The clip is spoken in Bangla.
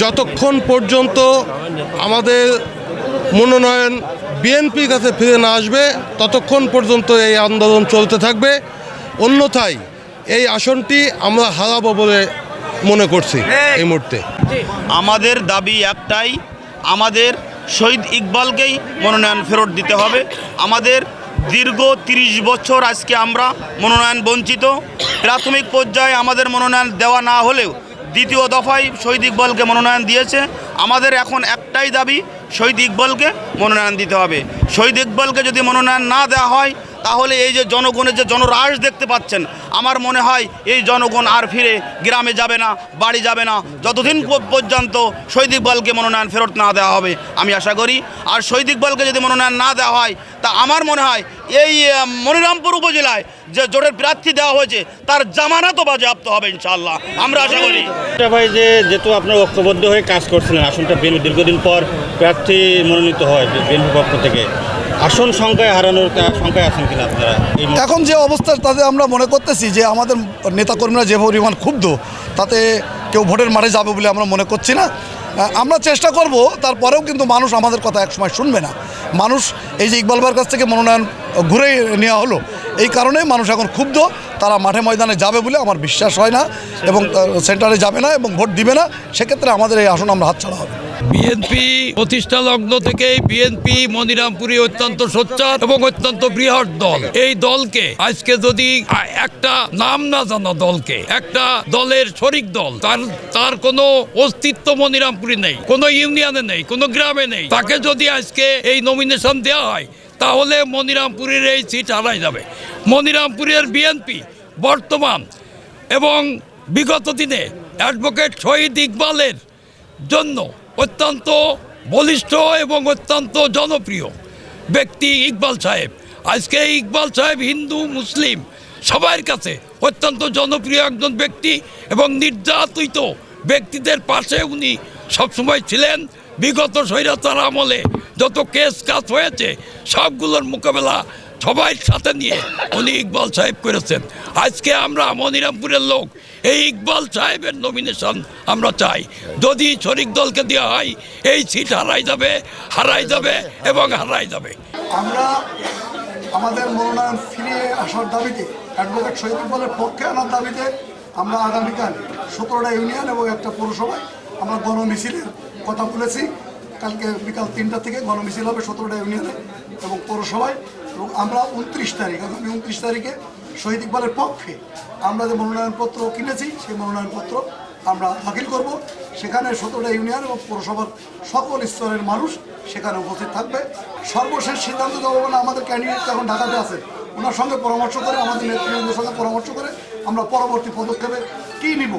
যতক্ষণ পর্যন্ত আমাদের মনোনয়ন বিএনপির কাছে ফিরে না আসবে, ততক্ষণ পর্যন্ত এই আন্দোলন চলতে থাকবে। অন্যথায় এই আসনটি আমরা হারাবো বলে মনে করছি এই মুহূর্তে। আমাদের দাবি একটাই, আমাদের শহীদ ইকবালকেই মনোনয়ন ফেরত দিতে হবে। আমাদের দীর্ঘ তিরিশ বছর আজকে আমরা মনোনয়ন বঞ্চিত। প্রাথমিক পর্যায়ে আমাদের মনোনয়ন দেওয়া না হলেও দ্বিতীয় দফায় শহীদ ইকবলকে মনোনয়ন দিয়েছে। আমাদের এখন একটাই দাবি, শহীদ ইকবলকে মনোনয়ন দিতে হবে। শহীদ ইকবলকে যদি মনোনয়ন না দেওয়া হয় তাহলে এই যে জনগণের যে জনরাশ দেখতে পাচ্ছেন, আমার মনে হয় এই জনগণ আর ফিরে গ্রামে যাবে না, বাড়ি যাবে না। যতদিন পর্যন্ত শহীদ ইকবালকে মনোনয়ন ফেরত না দেওয়া হবে, আমি আশা করি। আর শহীদ ইকবালকে যদি মনোনয়ন না দেওয়া হয়, তা আমার মনে হয় এই মনিরামপুর উপজেলায় যে জোটের প্রার্থী দেওয়া হয়েছে, তার জামানাতও বাজেয়াপ্ত হবে, ইনশাআল্লাহ। আমরা আশা করি। ভাই যে, যেহেতু আপনার ঐক্যবদ্ধ হয়ে কাজ করছিলেন, আসনটা দীর্ঘদিন পর প্রার্থী মনোনীত হয় বিএনপি পক্ষ থেকে। আসন সংখ্যায় হারানোর সংখ্যায় আছেন কিনা আপনারা? এখন যে অবস্থা, তাতে আমরা মনে করতেছি যে আমাদের নেতাকর্মীরা যে পরিমাণ ক্ষুব্ধ, তাতে কেউ ভোটের মাঠে যাবে বলে আমরা মনে করছি না। আমরা চেষ্টা করব, তারপরেও কিন্তু মানুষ আমাদের কথা একসময় শুনবে না। মানুষ এই যে ইকবালবার কাছ থেকে মনোনয়ন ঘুরে নেওয়া হলো, এই কারণে মানুষ এখন ক্ষুব্ধ। তারা মাঠে ময়দানে যাবে বলে আমার বিশ্বাস হয় না এবং সেন্টারে যাবে না এবং ভোট দিবে না, সেক্ষেত্রে আমাদের এই আসন আমরা হাতছাড়া হবে। বিএনপি প্রতিষ্ঠা লগ্ন থেকে বিএনপি মনিরামপুরি অত্যন্ত সোচ্চার এবং অত্যন্ত বৃহৎ দল। এই দলকে আজকে যদি একটা নাম না জানা দলকে, একটা দলের শরিক দল, তার তার কোনো অস্তিত্ব মনিরামপুরি নেই, কোনো ইউনিয়নে নেই, কোনো গ্রামে নেই, তাকে যদি আজকে এই নমিনেশন দেওয়া হয়, তাহলে মনিরামপুরের এই সিট হারাই যাবে। মনিরামপুরের বিএনপি বর্তমান এবং বিগত দিনে অ্যাডভোকেট শহীদ ইকবালের জন্য অত্যন্ত বলিষ্ঠ এবং অত্যন্ত জনপ্রিয় ব্যক্তি ইকবাল সাহেব। আজকে ইকবাল সাহেব হিন্দু, মুসলিম সবার কাছে অত্যন্ত জনপ্রিয় একজন ব্যক্তি এবং নির্যাতিত ব্যক্তিদের পাশে উনি সবসময় ছিলেন। বিগত স্বৈরাচার আমলে যত কেস কাজ হয়েছে, সবগুলোর মোকাবেলা সবাই সাথে নিয়ে উনি ইকবাল সাহেব করেছেন। আজকে আমরা মনিরামপুরের লোক, এই ইকবাল সাহেবের নমিনেশন আমরা চাই। যদি শরিক দলকে দেওয়া হয়, এই সিট হারাই যাবে হারাই যাবে এবং হারাই যাবে। আমরা আমাদের মনোনয়ন ফিরিয়ে আসার দাবিতে অ্যাডভোকেট শহীদ ইকবালের পক্ষে আনার দাবিতে আমরা আগামীকাল সতেরোটা ইউনিয়ন এবং একটা পৌরসভায় আমরা গণমিছিলের কথা বলেছি। কালকে বিকাল তিনটা থেকে গণমিছিল হবে সতেরোটা ইউনিয়নে এবং পৌরসভায়। এবং আমরা উনত্রিশ তারিখ, আগামী উনত্রিশ তারিখে শহীদ ইকবালের পক্ষে আমরা যে মনোনয়নপত্র কিনেছি, সেই মনোনয়নপত্র আমরা দাখিল করব। সেখানে সতেরোটা ইউনিয়ন এবং পৌরসভার সকল স্তরের মানুষ সেখানে উপস্থিত থাকবে। সর্বশেষ সিদ্ধান্ত দেবো মানে আমাদের ক্যান্ডিডেট এখন ঢাকাতে আছে। ওনার সঙ্গে পরামর্শ করে, আমাদের নেতৃবৃন্দের সঙ্গে পরামর্শ করে আমরা পরবর্তী পদক্ষেপে কী নিব?